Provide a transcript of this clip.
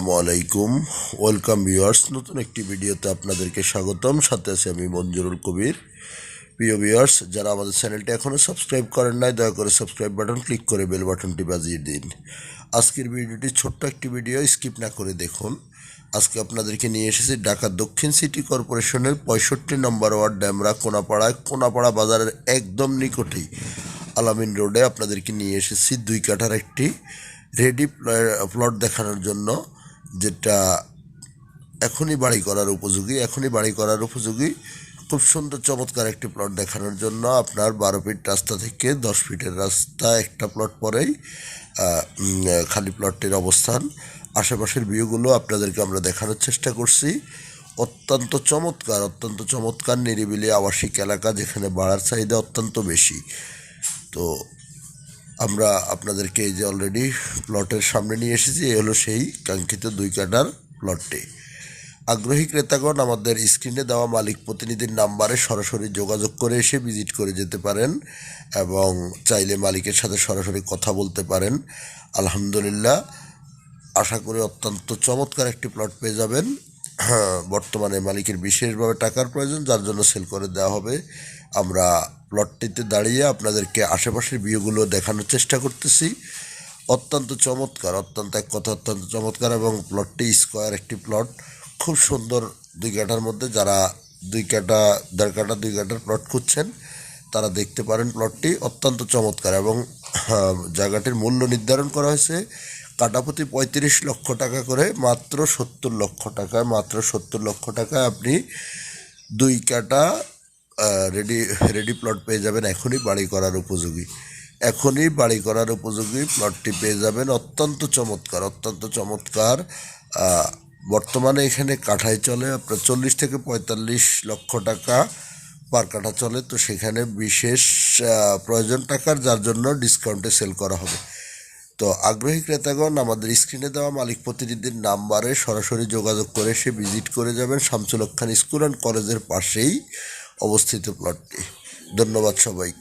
আসসালামু আলাইকুম। Welcome viewers নতুন একটি ভিডিওতে আপনাদেরকে স্বাগতম। সাথে আছি আমি মঞ্জুরুল কবির। প্রিয় ভিউয়ার্স যারা আমাদের চ্যানেলটি এখনও সাবস্ক্রাইব করেন নাই, দয়া করে সাবস্ক্রাইব বাটন ক্লিক করে বেল বাটনটি বাজিয়ে দিন। আজকের ভিডিওটি ছোট্ট একটি ভিডিও স্কিপ না করে দেখুন। আজকে আপনাদেরকে নিয়ে এসেছি ঢাকা দক্ষিণ সিটি কর্পোরেশনের পঁয়ষট্টি নম্বর ওয়ার্ড, ড্যামরা, কোনাপাড়ায়। কোনাপাড়া বাজারের একদম নিকটেই আলামিন রোডে আপনাদেরকে নিয়ে এসেছি দুই কাঠার একটি রেডি প্লট দেখানোর জন্য। যেটা এখনই বাড়ি করার উপযোগী, এখনই বাড়ি করার উপযোগী। খুব সুন্দর, চমৎকার একটি প্লট দেখানোর জন্য আপনার বারো ফিট রাস্তা থেকে দশ ফিটের রাস্তা একটা প্লট পরেই খালি প্লটটির অবস্থান। আশেপাশের ভিউগুলো আপনাদেরকে আমরা দেখানোর চেষ্টা করছি। অত্যন্ত চমৎকার অত্যন্ত চমৎকার নিরিবিলি আবাসিক এলাকা যেখানে বাড়ার চাহিদা অত্যন্ত বেশি। তো আমরা আপনাদেরকে এই যে অলরেডি প্লটের সামনে নিয়ে এসেছি, এই হলো সেই কাঙ্ক্ষিত দুই কাটার প্লটটি আগ্রহী ক্রেতাগণ আমাদের স্ক্রিনে দেওয়া মালিক প্রতিনিধির নাম্বারে সরাসরি যোগাযোগ করে এসে ভিজিট করে যেতে পারেন এবং চাইলে মালিকের সাথে সরাসরি কথা বলতে পারেন। আলহামদুলিল্লাহ, আশা করি অত্যন্ত চমৎকার একটি প্লট পেয়ে যাবেন। বর্তমানে মালিকের বিশেষভাবে টাকার প্রয়োজন, যার জন্য সেল করে দেওয়া হবে। আমরা প্লটটিতে দাঁড়িয়ে আপনাদেরকে আশেপাশের ভিউগুলো দেখানোর চেষ্টা করতেছি। অত্যন্ত চমৎকার, অত্যন্ত এক কথা, অত্যন্ত চমৎকার এবং প্লটটি স্কোয়ার একটি প্লট খুব সুন্দর দুই কাঠার মধ্যে যারা দুই কাটা দেড় কাটা দুই কাটার প্লট খুঁজছেন, তারা দেখতে পারেন প্লটটি অত্যন্ত চমৎকার এবং জায়গাটির মূল্য নির্ধারণ করা হয়েছে কাটাপতি পঁয়ত্রিশ লক্ষ টাকা করে, মাত্র সত্তর লক্ষ টাকায়, মাত্র সত্তর লক্ষ টাকায় আপনি দুই কাটা রেডি রেডি প্লট পেয়ে যাবেন এখনই বাড়ি করার উপযোগী। এখনই বাড়ি করার উপযোগী প্লটটি পেয়ে যাবেন অত্যন্ত চমৎকার অত্যন্ত চমৎকার। বর্তমানে এখানে কাঠায় চলে, আপনার চল্লিশ থেকে পঁয়তাল্লিশ লক্ষ টাকা পার কাঠা চলে, তো সেখানে বিশেষ প্রয়োজন টাকার, যার জন্য ডিসকাউন্টে সেল করা হবে। তো আগ্রহী ক্রেতাগণ, আমাদের স্ক্রিনে দেওয়া মালিক প্রতিনিধির নাম্বারে সরাসরি যোগাযোগ করে সে ভিজিট করে যাবেন শামসুল খান স্কুল অ্যান্ড কলেজের পাশেই। অবস্থিত প্লটটি ধন্যবাদ সবাইকে।